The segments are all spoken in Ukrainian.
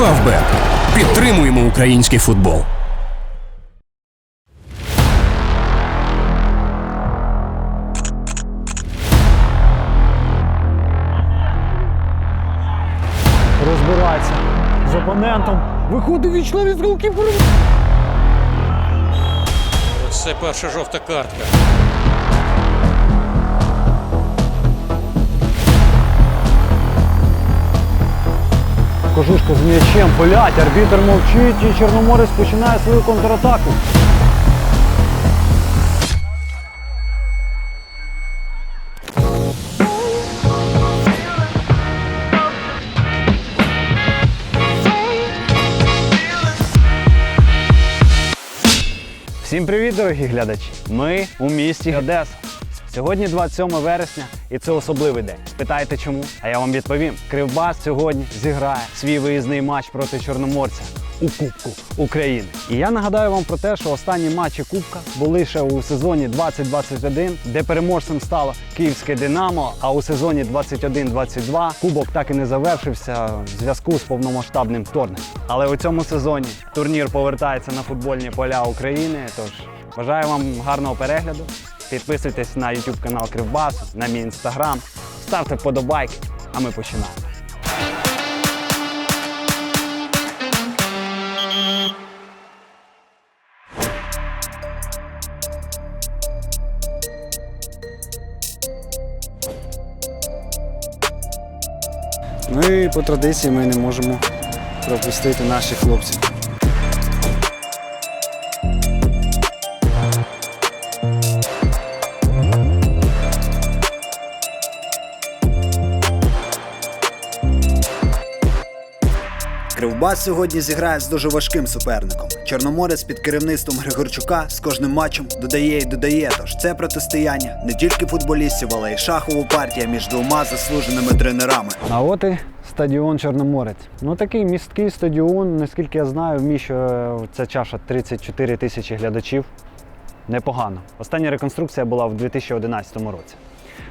Фавбет. Підтримуємо український футбол. розбирається з опонентом. Виходить вічливі з руки. Це перша жовта картка. Кожушка з м'ячем полять, арбітр мовчить і Чорноморець починає свою контратаку. Всім привіт, дорогі глядачі! Ми у місті Одеса. Сьогодні 27 вересня, і це особливий день. Питаєте чому? А я вам відповім. Кривбас сьогодні зіграє свій виїзний матч проти Чорноморця у Кубку України. І я нагадаю вам про те, що останні матчі Кубка були ще у сезоні 2021, де переможцем стало Київське Динамо. А у сезоні 21-22 Кубок так і не завершився в зв'язку з повномасштабним вторгненням. Але у цьому сезоні турнір повертається на футбольні поля України. Тож бажаю вам гарного перегляду. Підписуйтесь на YouTube канал Кривбасу, на мій інстаграм, ставте вподобайки, а ми починаємо. Ну і по традиції ми не можемо пропустити наших хлопців. Кривбас сьогодні зіграє з дуже важким суперником. Чорноморець під керівництвом Григорчука з кожним матчем додає і додає. Тож це протистояння не тільки футболістів, але й шахова партія між двома заслуженими тренерами. А от і стадіон Чорноморець. Ну такий місткий стадіон, наскільки я знаю, вміщує ця чаша 34 тисячі глядачів. Непогано. Остання реконструкція була в 2011 році.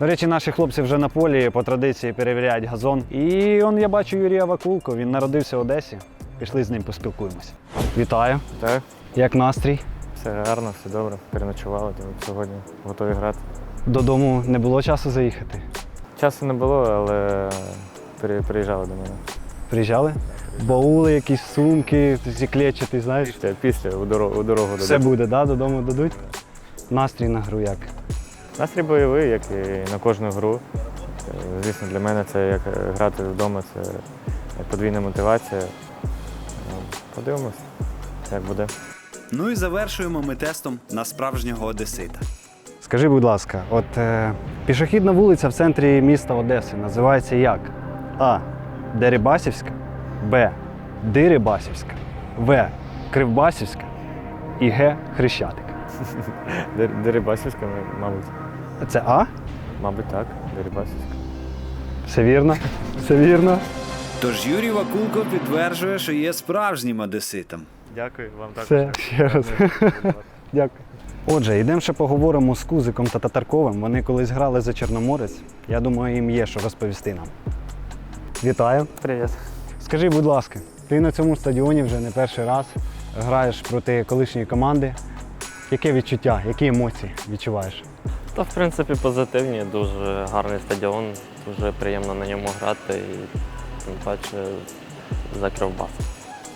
До речі, наші хлопці вже на полі по традиції перевіряють газон. І он я бачу Юрія Вакулко, він народився в Одесі. Пішли з ним поспілкуємося. Вітаю! Так, Як настрій? все гарно, все добре. Переночували, тому сьогодні готові грати. Додому не було часу заїхати. Часу не було, але приїжджали до мене. Приїжджали? Баули, якісь сумки, ці клетчаті, знаєш? Після, після у дорогу, у дорогу Все додому. буде, да? додому дадуть. Настрій на гру як. Настрій бойовий, як і на кожну гру. Е, Звісно, для мене це як е, грати вдома, це подвійна мотивація. Ну, Подивимось, як буде. Ну і завершуємо ми тестом на справжнього одесита. Скажи, будь ласка, от е, пішохідна вулиця в центрі міста Одеси називається як? А. Дерибасівська, Б. Дирибасівська, В. Кривбасівська і Г. Хрещатик. Дер- Дерибасівська, мабуть. Це А? Мабуть, так, Дерибасівська. Все вірно? Все вірно. Тож Юрій Вакулко підтверджує, що є справжнім одеситом. Дякую вам Все, ще раз. Дякую. Отже, йдемо ще поговоримо з Кузиком та Татарковим. Вони колись грали за Чорноморець. Я думаю, їм є що розповісти нам. Вітаю. Привіт. Скажи, будь ласка, ти на цьому стадіоні вже не перший раз граєш проти колишньої команди. Яке відчуття, які емоції відчуваєш? Та в принципі позитивні, дуже гарний стадіон, дуже приємно на ньому грати і тим паче за Кривбас.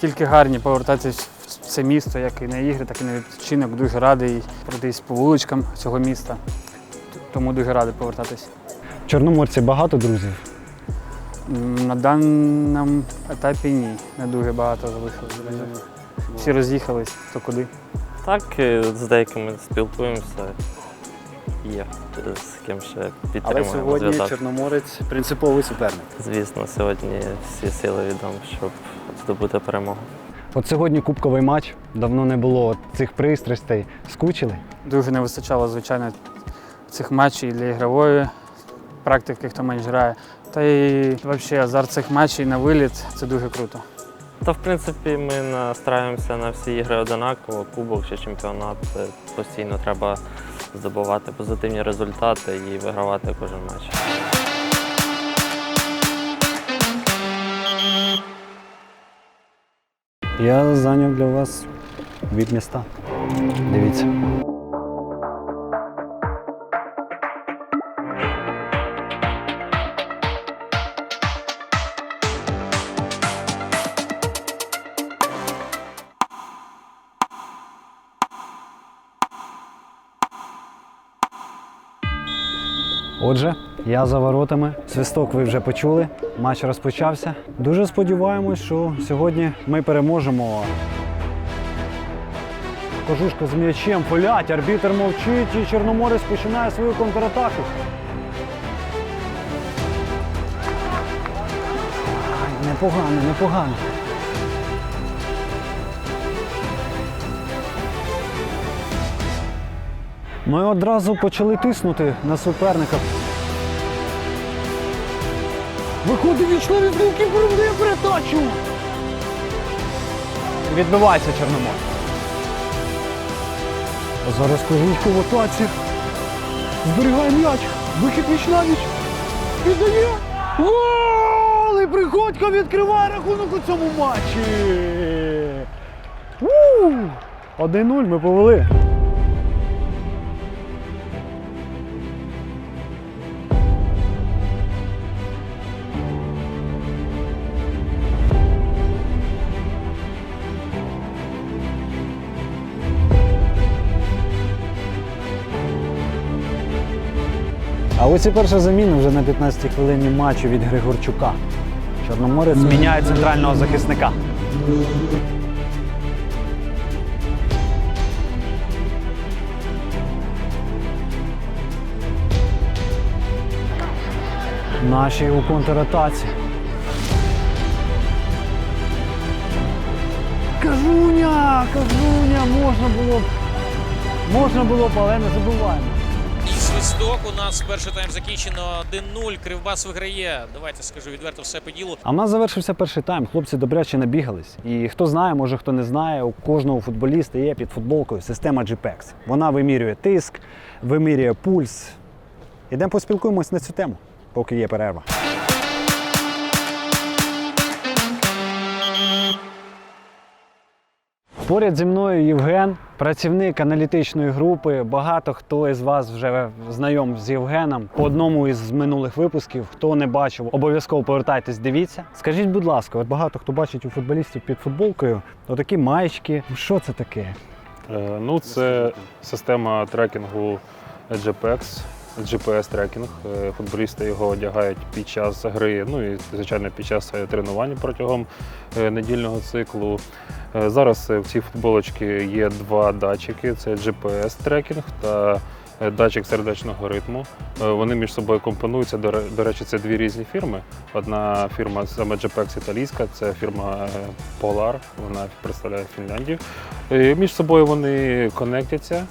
Тільки гарні повертатись в це місто, як і на ігри, так і на відпочинок. Дуже радий пройтись по вуличкам цього міста. Тому дуже радий повертатись. В Чорноморці багато друзів. На даному етапі ні, не дуже багато залишилось друзів. Всі роз'їхались, хто куди. Так, е, з деякими спілкуємося. Є е, з ким ще підтримуємо зв'язок. Чорноморець принциповий суперник. Звісно, сьогодні всі сили відомо, щоб здобути перемогу. От сьогодні кубковий матч, давно не було цих пристрастей. Скучили? Дуже не вистачало, звичайно, цих матчів для ігрової практики, хто менш грає. Та й взагалі азарт цих матчів на виліт це дуже круто. Та в принципі ми настраюємося на всі ігри одинаково. Кубок чи чемпіонат. е, Постійно треба здобувати позитивні результати і вигравати кожен матч. Я зайняв для вас від міста. Дивіться. Я за воротами. Свисток ви вже почули. Матч розпочався. Дуже сподіваємось, що сьогодні ми переможемо. Кожушка з м'ячем, полять, арбітер мовчить і Чорноморець починає свою контратаку. Непогано, непогано. Ми одразу почали тиснути на суперника. Виходить вічно від руки, проведе передачу. Відбивається Чорномор. Зараз кожучку в атаці. Зберігає м'яч. Вихід віч на віч. Віддає. Гол! І Приходько відкриває рахунок у цьому матчі. У! 1-0 ми повели. Ось і перша заміна вже на 15-й хвилині матчу від Григорчука. Чорноморець міняє центрального захисника. Наші у контратаці. Кажуня! Кажуня! Можна було б. Можна було б, але не забуваємо. Свисток у нас перший тайм закінчено 1-0. Кривбас виграє. Давайте скажу відверто все по ділу. А в нас завершився перший тайм. Хлопці добряче набігались. І хто знає, може хто не знає, у кожного футболіста є під футболкою система GPEX. Вона вимірює тиск, вимірює пульс. Ідемо поспілкуємось на цю тему, поки є перерва. Поряд зі мною Євген, працівник аналітичної групи. Багато хто із вас вже знайом з Євгеном. По одному із минулих випусків, хто не бачив, обов'язково повертайтесь, дивіться. Скажіть, будь ласка, от багато хто бачить у футболістів під футболкою отакі маєчки. Що це таке? Е, Ну, це система трекінгу GPX, GPS трекінг. Е, Футболісти його одягають під час гри, ну і звичайно під час е, тренувань протягом е, недільного циклу. Е, Зараз е, в цій футболочці є два датчики: це GPS трекінг та е, датчик сердечного ритму. Вони між собою компонуються. До речі, це дві різні фірми. Одна фірма саме GPX італійська, це фірма Polar, вона представляє Фінляндію. Між собою вони конектяться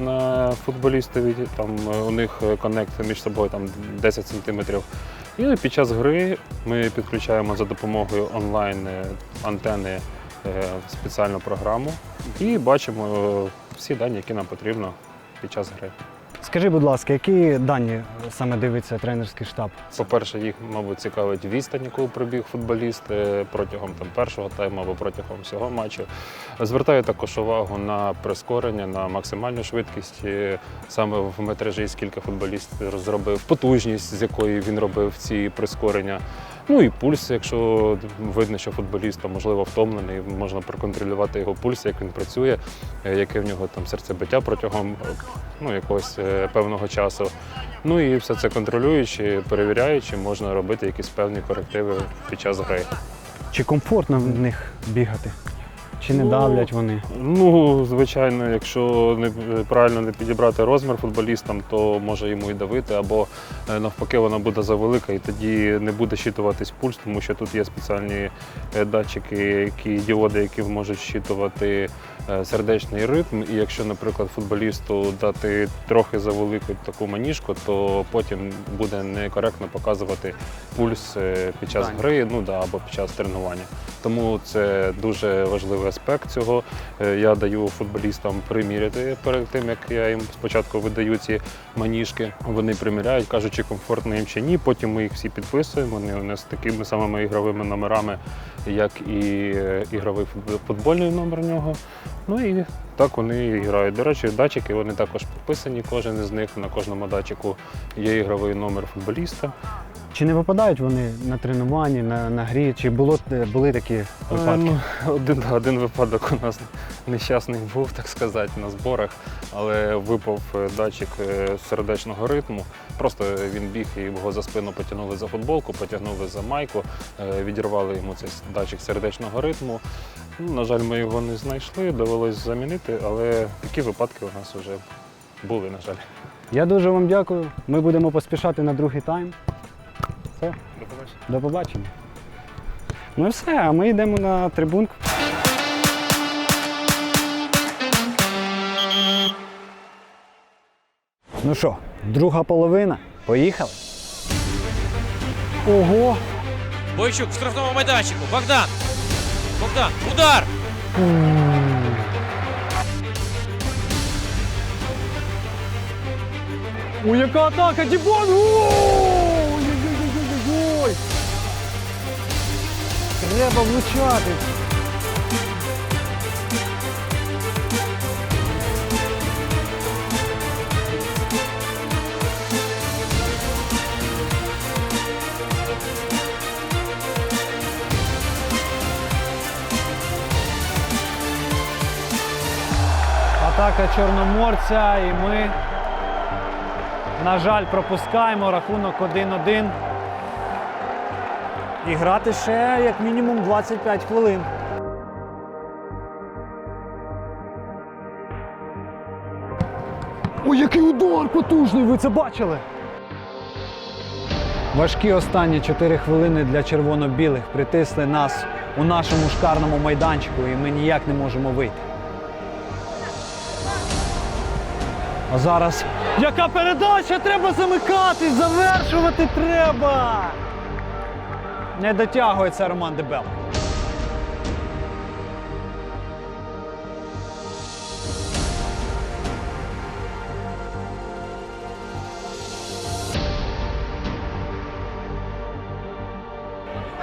на футболістові. Там у них коннект між собою там 10 сантиметрів. І під час гри ми підключаємо за допомогою онлайн антени спеціальну програму і бачимо е, всі дані, які нам потрібно під час гри. Скажи, будь ласка, які дані саме дивиться тренерський штаб? По-перше, їх, мабуть, цікавить відстань, яку пробіг футболіст е, протягом там, першого тайму або протягом всього матчу. Звертаю також увагу на прискорення, на максимальну швидкість е, саме в метражі, скільки футболіст розробив, потужність, з якої він робив ці прискорення. Ну і пульс, якщо видно, що футболіст там, можливо втомлений, можна проконтролювати його пульс, як він працює, е, яке в нього там серцебиття протягом е, ну, якогось е, певного часу. Ну і все це контролюючи, перевіряючи, можна робити якісь певні корективи під час гри. Чи комфортно в них бігати? Чи не Ну, давлять вони? Ну, звичайно, якщо не правильно не підібрати розмір футболістам, то може йому і давити, або е, навпаки вона буде завелика, і тоді не буде щитуватись пульс, тому що тут є спеціальні е, датчики, які діоди, які можуть щитувати е, сердечний ритм. І якщо, наприклад, футболісту дати трохи завелику таку маніжку, то потім буде некоректно показувати пульс е, під час гри, ну да, або під час тренування. Тому це дуже важливий аспект цього. Е, Я даю футболістам приміряти перед тим, як я їм спочатку видаю ці маніжки. Вони приміряють, кажуть, чи комфортно їм чи ні. Потім ми їх всі підписуємо. Вони у нас такими самими ігровими номерами як і е, ігровий футбольний номер нього. Ну і так вони і грають. До речі, датчики вони також підписані. Кожен із них на кожному датчику є ігровий номер футболіста. Чи не випадають вони на тренуванні, на, на грі? Чи було, були такі випадки? Е, ну, один, один випадок у нас нещасний був, так сказати, на зборах, але випав е, датчик е, сердечного ритму. Просто він біг і його за спину потягнули за футболку, потягнули за майку, е, відірвали йому цей датчик сердечного ритму. Ну, на жаль, ми його не знайшли, довелось замінити, але такі випадки у нас вже були, на жаль. Я дуже вам дякую. Ми будемо поспішати на другий тайм. Все, До побачення. до побачення. Ну і все, а ми йдемо на трибунку. Ну що, друга половина. Поїхали. Ого! Бойчук в штрафному майданчику. Богдан. Богдан. Удар! О, яка атака! Дібон! Ой-ой-ой-ой-ой! Треба влучати. Атака Чорноморця і ми на жаль, пропускаємо рахунок 1-1. І грати ще як мінімум 25 хвилин. Ой, який удар потужний! Ви це бачили? Важкі останні 4 хвилини для червоно-білих притисли нас у нашому шкарному майданчику, і ми ніяк не можемо вийти. А зараз яка передача? Треба замикати, завершувати треба. Не дотягується Роман Дебел.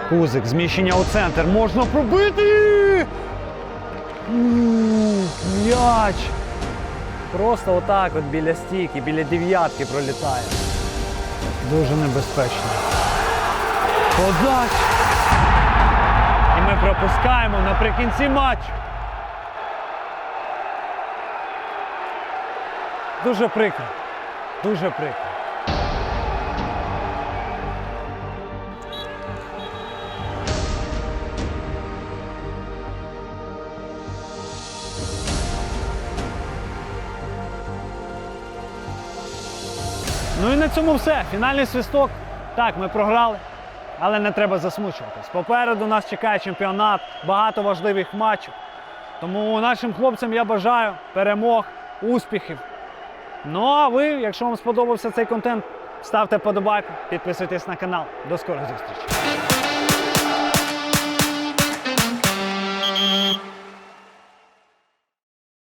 Кузик, зміщення у центр. Можна пробити. М'яч. Просто отак от біля стійки, біля дев'ятки пролітає. Дуже небезпечно. Подач. І ми пропускаємо наприкінці матчу. Дуже прикро. Дуже прикро. Ну і на цьому все. Фінальний свисток. Так, ми програли, але не треба засмучуватись. Попереду нас чекає чемпіонат, багато важливих матчів. Тому нашим хлопцям я бажаю перемог, успіхів. Ну а ви, якщо вам сподобався цей контент, ставте подобайку, підписуйтесь на канал. До скорих зустрічей.